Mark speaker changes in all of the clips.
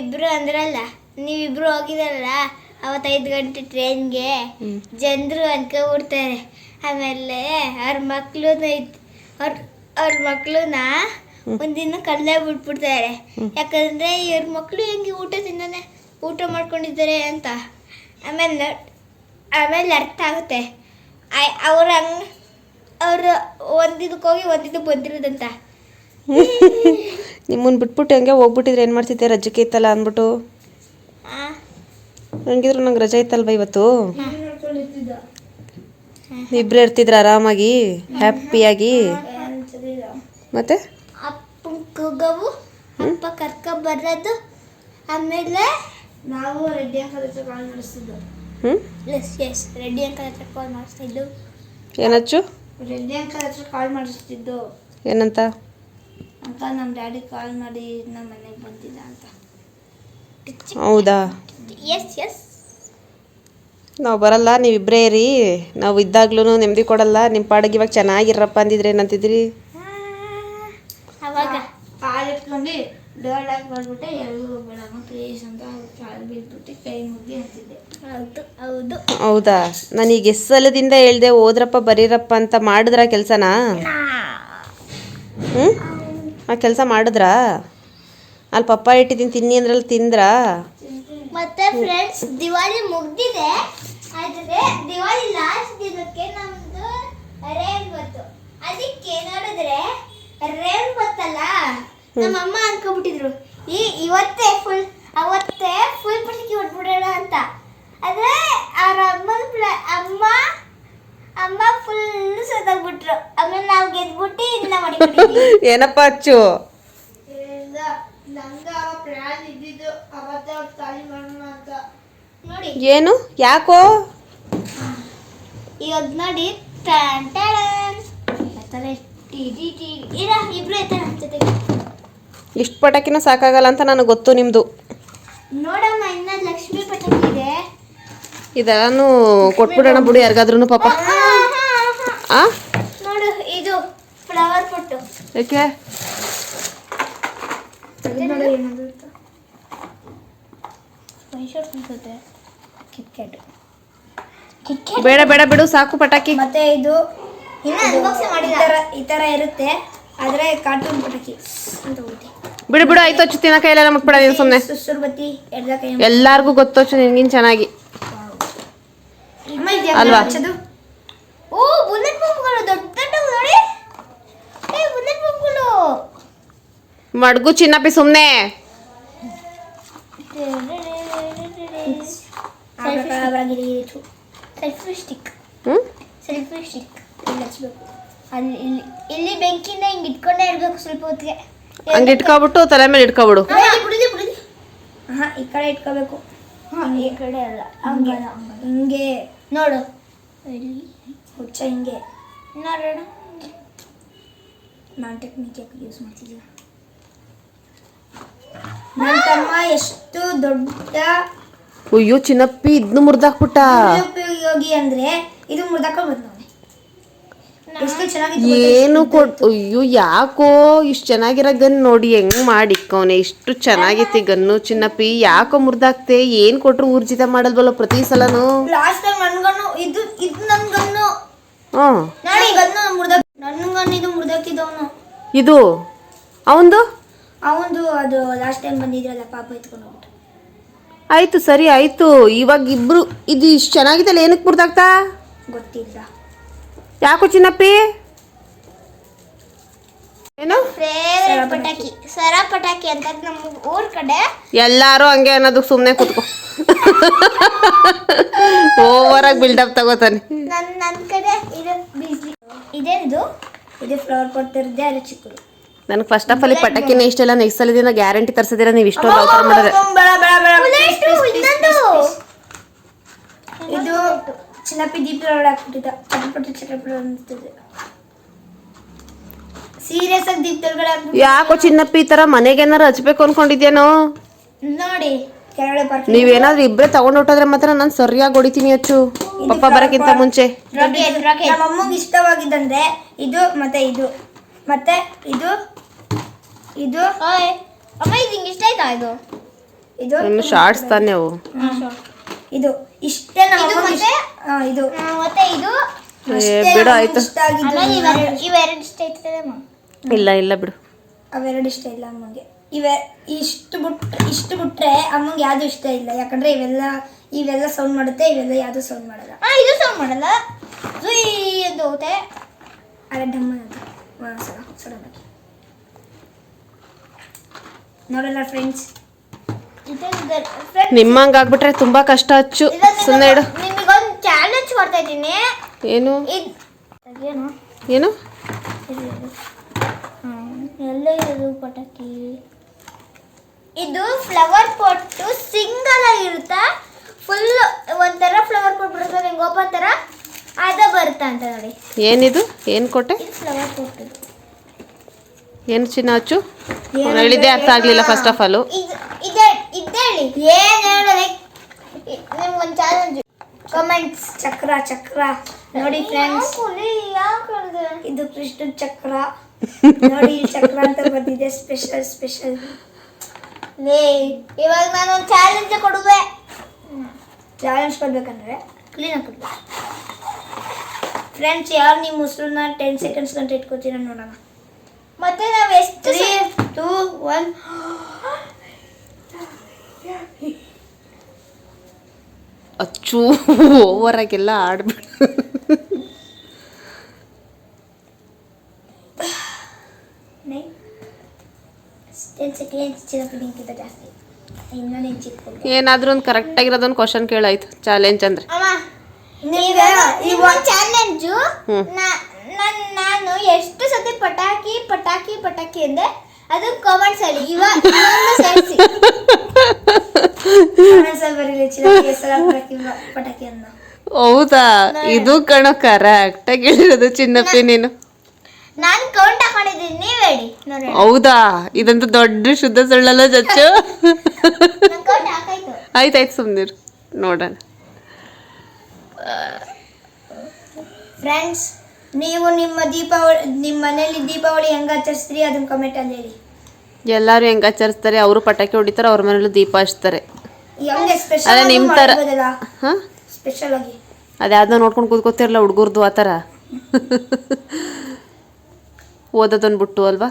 Speaker 1: ನೀವಿಬ್ರು ಅಂದ್ರಲ್ಲ ನೀವಿಬ್ರು ಹೋಗಿದಾರಲ್ಲ ಅವತ್ತೈದು ಗಂಟೆ ಟ್ರೈನ್ಗೆ ಜನರು ಅನ್ಕೊಬಿಡ್ತಾರೆ ಆಮೇಲೆ ಅವ್ರ ಮಕ್ಳು ಅವ್ರ ಅವ್ರ ಮಕ್ಳನ್ನ ಒಂದಿನ ಕಲ್ಲೇ ಬಿಟ್ಬಿಡ್ತಾರೆ. ಯಾಕಂದ್ರೆ ಇವ್ರ ಮಕ್ಳು ಹೆಂಗೆ ಊಟ ತಿನ್ನನೆ ಊಟ ಮಾಡ್ಕೊಂಡಿದ್ದಾರೆ ಅಂತ. ಆಮೇಲೆ ಆಮೇಲೆ ಅರ್ಥ ಆಗುತ್ತೆ. ಅವ್ರ ಹಂಗೆ ಅವರು ಒಂದಿದಕ್ಕೆ ಹೋಗಿ ಒಂದಿದಕ್ಕೆ ಬಂದಿರೋದಂತ.
Speaker 2: ನಿಮ್ಮನ್ನ ಬಿಟ್ಬಿಟ್ಟು ಹೆಂಗೆ ಹೋಗ್ಬಿಟ್ಟಿದ್ರೆ ಏನು ಮಾಡ್ತಿದ್ದೆ? ರಜಕ್ಕೆ ಇತ್ತಲ್ಲ ಅಂದ್ಬಿಟ್ಟು?
Speaker 1: ಹಂಗಿದ್ರು
Speaker 2: ಹೆಂಗಿದ್ರು ನಂಗೆ ರಜೆ ಇತ್ತಲ್ವ ಇವತ್ತು? ಇಬ್ಬರೇ ಇರ್ತಿದ್ರು ಆರಾಮಾಗಿ? ಹ್ಯಾಪಿಯಾಗಿ? ಮತ್ತೆ?
Speaker 1: ಅಪ್ಪ ಕರ್ಕ ಬರೋದು ಆಮೇಲೆ ನಾವು ರೆಡ್ಡಿ ಅಂಕಲ್ ಹತ್ರ ಕಾಲ್ ಮಾಡಿಸ್ತಿದ್ದು. ಎಸ್ ಎಸ್ ರೆಡ್ಡಿ ಅಂಕಲ್ ಹತ್ರ ಕಾಲ್ ಮಾಡಿಸ್ತಿದ್ದು.
Speaker 2: ಏನಚ್ಚು?
Speaker 1: ರೆಡ್ಡಿ ಅಂಕಲ್ ಹತ್ರ ಕಾಲ್ ಮಾಡಿಸ್ತಿದ್ದು.
Speaker 2: ಏನಂತ?
Speaker 1: ಅಂತ ನಮ್ಮ ಡ್ಯಾಡಿ ಕಾಲ್ ಮಾಡಿ ನಮ್ಮ ಮನೆಗೆ ಬಂದಿದ್ದ ಅಂತ.
Speaker 2: ಹೌದಾ?
Speaker 1: ಎಸ್ ಎಸ್
Speaker 2: ನಾವು ಬರಲ್ಲ ನೀವಿಬ್ಬರೇ ಇರಿ. ನಾವು ಇದ್ದಾಗ್ಲೂ ನೆಮ್ಮದಿ ಕೊಡಲ್ಲ ನಿಮ್ಮ ಪಾಡಿಗೆ ಇವಾಗ ಚೆನ್ನಾಗಿರಪ್ಪ ಅಂದಿದ್ರೆ ಏನಂತಿದ್ರಿ?
Speaker 1: ಅವಾಗ. ಕಾಲು ಇಟ್ಕೊಂಡು ಡೋರ್ ಹಾಕಿ ಬಂದ್ಬಿಟ್ಟೆ ಎಲ್ಲೂ ಹೋಗ್ಬೇಡ ಪ್ಲೀಸ್ ಅಂತ ಕಾಲು ಬಿಟ್ಬಿಟ್ಟು ಕೈ ಮುಗಿ ಅಂತಿದ್ದೆ. ಹೌದು ಹೌದು.
Speaker 2: ಹೌದಾ? ನಾನು ಎಷ್ಟು ಸಲದಿಂದ ಹೇಳ್ದೆ ಹೋದ್ರಪ್ಪ ಬರೀರಪ್ಪ ಅಂತ ಮಾಡಿದ್ರ ಕೆಲಸನಾ? ಹ್ಞೂ ಆ ಕೆಲಸ ಮಾಡಿದ್ರಾ? ಅಲ್ಲಿ ಪಪ್ಪ ಇಟ್ಟಿದ್ದೀನಿ ತಿನ್ನಿ ಅಂದ್ರಲ್ಲಿ ತಿಂದ್ರಾ?
Speaker 1: ಮತ್ತೆ ಫ್ರೆಂಡ್ಸ್ ದಿವಾಲಿ ಮುಗ್ದಿದೆ. ಆದರೆ ದಿವಾಲಿ ಲಾಸ್ಟ್ ದಿನಕ್ಕೆ ನಮ್ದು ರೇನ್ ಬಂತು. ಅದಕ್ಕೆ ನೋಡಿದ್ರೆ ರೇನ್ ನಮ್ಮ ಅಮ್ಮ ಅನ್ಕೊಂಡ್ಬಿಟ್ಟಿದ್ರು ಈ ಇವತ್ತೇ ಫುಲ್ ಅವತ್ತೇ ಫುಲ್ ಪಟಾಕಿ ಹೊಡ್ಬಿಡೋಣ ಅಂತ. ಆದ್ರೆ ಅವ್ರ ಅಮ್ಮನ ಅಮ್ಮ ಅಮ್ಮ ಫುಲ್ ಸೋತಾಗ್ಬಿಟ್ರು ಆಮೇಲೆ ನಾವು ಗೆದ್ಬಿಟ್ಟು ಇದನ್ನ
Speaker 2: ಏನಪ್ಪ ಅಚ್ಚು?
Speaker 1: ನಂಗ ಪ್ಲಾನ್ ಇದ್ದಿದ್ದು ಅವತ್ತೇ ಅವ್ರು ಖಾಲಿ ಮಾಡೋಣ ಅಂತ. ನೋಡಿ.
Speaker 2: ಏನು? ಯಾಕೋ?
Speaker 1: ಇವಾಗ ನೋಡಿ. ಟನ್ ಟಡನ್. ಎತ್ತಾರೆ, ಟಿ ಟಿ ಟಿ. ಇರ ಇಬ್ರು ಎತ್ತರ ಜೊತೆಗೆ.
Speaker 2: ಇಷ್ಟು ಪಟಾಕಿನ ಸಾಕಾಗಲ್ಲ ಅಂತ ನನಗೆ ಗೊತ್ತು ನಿಮ್ಮದು
Speaker 1: ನೋಡಮ್ಮ ಇನ್ನ ಲಕ್ಷ್ಮಿ ಪಟಾಕಿ ಇದೆ.
Speaker 2: ಇದನ್ನು ಕೊಟ್ಬಿಡೋಣ ಬಿಡು ಯಾರಿಗಾದ್ರೂ ಪಾಪ. ಆ?
Speaker 1: ನೋಡು ಇದು ಫ್ಲವರ್ ಪೊಟ್ಟು
Speaker 2: ಯಾಕೆ?
Speaker 1: ನೋಡು ಏನಾದ್ರು ಮೈಸೂರು ಅನ್ಸುತ್ತೆ ಕಿಟ್ಕ್ಯಾಟ್ ಕಿಟ್ಕ್ಯಾಟ್
Speaker 2: ಬೇಡ ಬೇಡ ಬಿಡು ಸಾಕು ಪಟಾಕಿ.
Speaker 1: ಮತ್ತೆ ಇದು ಇನ್ನ ಅನ್ಬಾಕ್ಸ್ ಮಾಡಿಲ್ಲ. ಈ ತರ ಇರುತ್ತೆ. ಆದ್ರೆ ಕಾರ್ಟೂನ್ ಪಟಾಕಿ. ಅಂತ ಹೋಗುತ್ತೆ
Speaker 2: ಬಿಡು ಬಿಡು ಆಯ್ತು ಅಚ್ಚು ತಿನ್ನ ಕೈಲೆಲ್ಲ ಮುಟ್ಬೇಡ ನೀನು ಸುಮ್ಮನೆ
Speaker 1: ಸುಸುರು ಬತ್ತಿ ಎಡ್ದ ಕೈ
Speaker 2: ಎಲ್ಲಾರ್ಗೂ ಗೊತ್ತೋಚು ನಿನ್ಗಿನ್ ಚೆನ್ನಾಗಿ. ಅಲ್ವಾ?
Speaker 1: ಓ ಬುಲೆಟ್ ಬಾಂಬ್ಗಳು ದೊಡ್ಡ ದೊಡ್ಡ ನೋಡಿ ಏ ಬುಲೆಟ್ ಬಾಂಬ್ಗಳು
Speaker 2: ಮಡ್ಗು ಚಿನ್ನಪ್ಪಿ ಸುಮ್ಮನೆ
Speaker 1: ಸೆಲ್ಫಿ ಸ್ಟಿಕ್
Speaker 2: ಹ್ಞೂ
Speaker 1: ಸೆಲ್ಫಿ ಸ್ಟಿಕ್. ಇಲ್ಲಿ ಹಚ್ಬೇಕು. ಅಲ್ಲಿ ಇಲ್ಲಿ ಇಲ್ಲಿ ಬೆಂಕಿನ ಹಿಂಗೆ ಇಟ್ಕೊಂಡೇ ಇರಬೇಕು ಸ್ವಲ್ಪ ಹೊತ್ತಿಗೆ.
Speaker 2: ಹಂಗೆ ಇಟ್ಕೊಬಿಟ್ಟು ತಲೆ ಮೇಲೆ ಇಟ್ಕೊಬಿಡು.
Speaker 1: ಹಾ ಈ ಕಡೆ ಇಟ್ಕೋಬೇಕು. ಈ ಕಡೆ ಅಲ್ಲ. ಹಂಗೆ ಹಿಂಗೆ. ನೋಡು. ಇಲ್ಲಿ. ಹುಚ್ಚ ಹಿಂಗೆ ನೋಡೋಣ ನಾನು ಟೆಕ್ನಿಕ್ ಯೂಸ್ ಮಾಡ್ತಿದ್ದೀನಿ ನನ್ನ ತಮ್ಮ ಎಷ್ಟು ದೊಡ್ಡ
Speaker 2: ಅಯ್ಯೋ ಚಿನ್ನಪ್ಪಿ ಇದನ್ನು ಮುರಿದಾಕ್ಬಿಟ್ಟ.
Speaker 1: ಉಪಯೋಗಿ ಅಂದ್ರೆ ಇದು ಮುರ್ದಾಕ ಬಂದವನೆ ಎಷ್ಟು ಚೆನ್ನಾಗಿ
Speaker 2: ಏನು ಕೊಡ್ ಅಯ್ಯೋ ಯಾಕೋ ಇಷ್ಟು ಚೆನ್ನಾಗಿರೋ ಗನ್ ನೋಡಿ ಹೆಂಗ್ ಮಾಡಿಕ್ಕವನೆ. ಇಷ್ಟು ಚೆನ್ನಾಗಿತ್ತು ಗನ್ನು ಚಿನ್ನಪ್ಪಿ. ಯಾಕೋ ಮುರಿದಾಕ್ತೆ? ಏನ್ ಕೊಟ್ರು ಊರ್ಜಿತ ಮಾಡಲ್ವಲ್ಲ ಪ್ರತಿ ಸಲನು?
Speaker 1: ಲಾಸ್ಟ್ ಟೈಮ್ ನನ್ಗನ್ನು ಇದು ಇದು ನನ್ ಗನ್ನು
Speaker 2: ಹ್ಞೂ.
Speaker 1: ನೋಡಿ ಗನ್ನು ಮುರ್ದಾಕ್ ನನ್ನ ಗನ್ನು ಇದು ಮುರ್ದಾಕಿದವನು
Speaker 2: ಇದು? ಅವಂದು?
Speaker 1: ಅವಂದು ಅದು ಲಾಸ್ಟ್ ಟೈಮ್ ಬಂದಿದ್ರಲ್ಲ ಪಾಪ ಎತ್ಕೊಂಡು ಹೋಗ್ಬಿಟ್ಟು
Speaker 2: ಆಯ್ತು ಸರಿ ಆಯ್ತು. ಇವಾಗ ಇಬ್ರು ಇದು ಇಷ್ಟು ಚೆನ್ನಾಗಿದೆ ಏನಕ್ಕೆ ಮುರ್ದಾಗ್ತಾ
Speaker 1: ಗೊತ್ತಿಲ್ಲ.
Speaker 2: ಯಾಕೋ ಚಿನ್ನಪ್ಪಿ? ಏನು?
Speaker 1: ಫೇವ್ರೆಟ್ ಪಟಾಕಿ. ಸರ ಪಟಾಕಿ ಅಂತ ನಮ್ಮ ಊರ್ ಕಡೆ
Speaker 2: ಎಲ್ಲಾರು ಹಂಗೆ ಅನ್ನೋದು ಸುಮ್ಮನೆ ಕೂತ್ಕೋ. ಓವರ್ ಆಗಿ ಬಿಲ್ಡಪ್ ತಗೋತಾನೆ.
Speaker 1: ನನ್ ನನ್ನ ಕಡೆ ಇದು ಬೀಸ್ಲಿ. ಇದೇನಿದು ಇದು. ಫ್ಲವರ್ ಕೊಡ್ತಿರ್ದೆ ಅದು ಚಿಕ್ಕದು.
Speaker 2: ನನಗೆ ಫಸ್ಟ್ ಆಫ್ ಆಲ್ ಈ ಪಟಾಕಿನ ಇಷ್ಟೆಲ್ಲ ನೆಕ್ಸ್ಟ್ ಸಲದಿಂದ ಗ್ಯಾರಂಟಿ ತರಿಸಿದಿರ ನೀವು ಇಷ್ಟೊಂದು ಅವತಾರ ಮಾಡಿದ್ರೆ.
Speaker 1: ಇದು ಚಿನ್ನಪ್ಪಿ ದೀಪ ಹಾಕ್ಬಿಟ್ಟಿದ್ದ. ಚಟಪಟ ಚಟಪಟ ಅಂತಿದೆ. ಸೀರಿಯಸ್ ಆಗಿ ದೀಪದೊಳಗಡೆ
Speaker 2: ಯಾಕೋ ಚಿನ್ನಪ್ಪ ಈ ತರ ಮನೆಗೆ ಏನಾರು ಹಚ್ಬೇಕು ಅನ್ಕೊಂಡಿದ್ಯಾನೋ?
Speaker 1: ನೋಡಿ ಕೆಳಗಡೆ ಬರ್ತೀನಿ.
Speaker 2: ನೀವೇನಾದ್ರೂ ಇಬ್ಬರೇ ತಗೊಂಡ್ ಹೊಟ್ಟೋದ್ರೆ ಮಾತ್ರ ನಾನು ಸರಿಯಾಗಿ ಹೊಡಿತೀನಿ ಅಚ್ಚು. ಪಪ್ಪ ಬರಕ್ಕಿಂತ ಮುಂಚೆ.
Speaker 1: ನಮ್ಮ ಅಮ್ಮಂಗೆ ಇಷ್ಟವಾಗಿದ್ದಂದ್ರೆ ಇದು ಮತ್ತೆ ಇದು. ಮತ್ತೆ ಇದು ಇದು. ಅಮ್ಮ ಇದು ಹಿಂಗೆ ಇಷ್ಟ ಆಯ್ತಾ ಇದು?
Speaker 3: ಇದು
Speaker 2: ಇನ್ನು ಶಾರ್ಟ್ಸ್ ತಾನೇ ಅವು.
Speaker 3: ಇದು ಇಷ್ಟೇ ನಮ್ಮ ಅಮ್ಮಂಗೆ? ಇಷ್ಟ- ಆ, ಇದು.
Speaker 1: ಮತ್ತೆ ಇದು?
Speaker 2: ಏ, ಬಿಡು ಆಯ್ತು.
Speaker 3: ಇಷ್ಟ ಆಗಿದ್ದು
Speaker 1: ಇವೆರಡು ಇಷ್ಟ ಇಷ್ಟ ಇರ್ತದಮ್ಮ
Speaker 2: ಇಲ್ಲ ಇಲ್ಲ ಬಿಡು.
Speaker 3: ಅವೆರಡು ಇಷ್ಟ ಇಲ್ಲ ಅಮ್ಮಂಗೆ. ಇವೆ ಇಷ್ಟು ಬಿಟ್ಟು ಇಷ್ಟು ಬಿಟ್ರೆ ಅಮ್ಮಂಗೆ ಯಾವುದು ಇಷ್ಟ ಇಲ್ಲ. ಯಾಕಂದ್ರೆ ಇವೆಲ್ಲ ಇವೆಲ್ಲ ಸೌಂಡ್ ಮಾಡುತ್ತೆ ಇವೆಲ್ಲ ಯಾವುದು ಸೌಂಡ್ ಮಾಡಲ್ಲ.
Speaker 1: ಆ ಇದು ಸೌಂಡ್ ಮಾಡಲ್ಲ. ಜುಯ್ ಅಂತ ಹೋಗುತ್ತೆ.
Speaker 3: ಅದೇ ಡಮ್ಮ ಅಂತ. ಒಂದ್ಸಲ ಸಡನ್ ಆಗಿ ನೋಡಲ್ಲ ಫ್ರೆಂಡ್ಸ್
Speaker 2: ನಿಮ್ಮಂಗ ಆಗ್ಬಿಟ್ರೆ ತುಂಬಾ ಕಷ್ಟ ಅಚ್ಚು. ಸುಮ್ಮನೆ ಇಡು.
Speaker 1: ನಿಮಗೊಂದು ಚಾಲೆಂಜ್ ಕೊಡ್ತಾ ಇದ್ದೀನಿ.
Speaker 2: ಏನು?
Speaker 1: ಏನು
Speaker 2: ಏನು
Speaker 1: ಇದು, ಇದು. ಹ್ಮ್, ಎಲ್ಲ ಇರೋದು ಪಟಾಕಿ ಇದು ಫ್ಲವರ್ ಪಾಟು ಸಿಂಗಲ್ ಆಗಿರುತ್ತಾ. ಫುಲ್ ಒಂಥರ ಫ್ಲವರ್ ಪಾಟ್ ಬಿಡ್ತಾರೆ ನಿಂಗೆ ಓಪನ್ ಥರ ಅದ ಬರುತ್ತ ಅಂತ ನೋಡಿ.
Speaker 2: ಏನಿದು? ಏನು ಕೊಟ್ಟೆ?
Speaker 1: ಫ್ಲವರ್ ಪೊಟ್ಟು
Speaker 2: ಏನು ಚಿನ್ನ ಹಚ್ಚು ಹೇಳಿದ್ದೆ ಅರ್ಥ ಆಗಲಿಲ್ಲ ಫಸ್ಟ್ ಆಫ್ ಆಲು
Speaker 1: ಇದೆ ಇದೇ ಇದ್ದೇಳಿ ಏನು ನಿಮ್ಗೆ ಒಂದು ಚಾಲೆಂಜ್ ಕಮೆಂಟ್ಸ್
Speaker 3: ಚಕ್ರ ಚಕ್ರ. ನೋಡಿ ಫ್ರೆಂಡ್ಸ್
Speaker 1: ಯಾಕೆ
Speaker 3: ಇದು ಕೃಷ್ಣ ಚಕ್ರ. ನೋಡಿ ಇಲ್ಲಿ ಚಕ್ರ ಅಂತ ಬಂದಿದೆ ಸ್ಪೆಷಲ್ ಸ್ಪೆಷಲ್
Speaker 1: ಲೇ ಇವಾಗ ನಾನು ಒಂದು ಚಾಲೆಂಜ್ ಕೊಡುವೆ.
Speaker 3: ಚಾಲೆಂಜ್ ಕೊಡ್ಬೇಕಂದ್ರೆ
Speaker 1: ಕ್ಲೀನ್ ಆಗಿ
Speaker 3: ಫ್ರೆಂಡ್ಸ್ ಯಾರು ನಿಮ್ಮ ಮುಸ್ರನ್ನ ಟೆನ್ ಸೆಕೆಂಡ್ಸ್ ಗಂಟೆ ಇಟ್ಕೋತೀರ ನೋಡೋಣ.
Speaker 1: ಮತ್ತೆ ನಾವು ಎಷ್ಟು
Speaker 3: ತ್ರೀ ಟೂ ಒನ್
Speaker 2: ಅಚ್ಚು ಓವರಾಗೆಲ್ಲ ಆಡ್ಬಿಡು
Speaker 3: ನೈನ್ ಟೆನ್ ಸೆಕೆಂಡ್ಸ್ ಚಿನ್ನಕ್ಕಿಂತ ಜಾಸ್ತಿ ಇನ್ನೊಂದು ಚಿಕ್ಕ
Speaker 2: ಏನಾದ್ರೂ ಒಂದು ಕರೆಕ್ಟ್ ಆಗಿರೋದೊಂದು ಕ್ವಶನ್ ಕೇಳಾಯ್ತು ಚಾಲೆಂಜ್ ಅಂದ್ರೆ.
Speaker 1: ಚಾಲೆಂಜು. ನಾನು ಎಷ್ಟು ಸತಿ ಪಟಾಕಿ ಪಟಾಕಿ ಪಟಾಕಿ ಅಂದೆ ಅದು ಕಾಮೆಂಟ್ಸ್ ಅಲ್ಲಿ ಇವಾಗ ಸೇರಿಸಿ.
Speaker 3: ಪಟಾಕಿ
Speaker 2: ಹೌದಾ? ಇದು ಕಣೋ ಕರೆಕ್ಟ್ ಆಗಿ ಹೇಳಿರೋದು ಚಿನ್ನಪ್ಪಿ ನೀನು.
Speaker 1: ನಾನು ಕೌಂಟ್ ಹಾಕೊಂಡಿದ್ದೀನಿ ನೀವು ಹೇಳಿ.
Speaker 2: ಹೌದಾ? ಇದಂತ ದೊಡ್ಡ ಶುದ್ಧ ಸುಳ್ಳಲ್ಲ
Speaker 1: ಕೌಂಟ್ ಹಾಕಾಯ್ತು.
Speaker 2: ಆಯ್ತಾಯ್ತು ಸುಮ್ಮನಿರು ನೋಡೋಣ.
Speaker 3: ಫ್ರೆಂಡ್ಸ್ ನೀವು ನಿಮ್ಮ ದೀಪಾವಳಿ ನಿಮ್ಮ ಮನೇಲಿ ದೀಪಾವಳಿ ಹೆಂಗ ಆಚರಿಸ್ತೀರಿ? ಅದನ್ನ ಕಮೆಂಟ್ ಅಲ್ಲಿ ಹೇಳಿ.
Speaker 2: ಎಲ್ಲರೂ ಹೆಂಗ್ ಆಚರಿಸ್ತಾರೆ? ಅವರು ಪಟಾಕಿ ಹೊಡಿತಾರೆ ಅವ್ರ ಮನೇಲೂ ದೀಪ ಹಚ್ತಾರೆ.
Speaker 3: ಹೆಂಗೆ ಸ್ಪೆಷಲ್
Speaker 2: ಅದೇ ನಿಮ್ ತರ-
Speaker 3: ಮಾಡ್ಬೋದಲ್ಲ? ಸ್ಪೆಷಲ್ ಆಗಿ.
Speaker 2: ಅದ್ಯಾವ್ದೋ ನೋಡ್ಕೊಂಡು ಕೂತ್ಕೋತಿರಲ್ಲ ಹುಡುಗರ್ದು ಆ ಥರ ಓದೋದನ್ ಬಿಟ್ಟು ಅಲ್ವಾ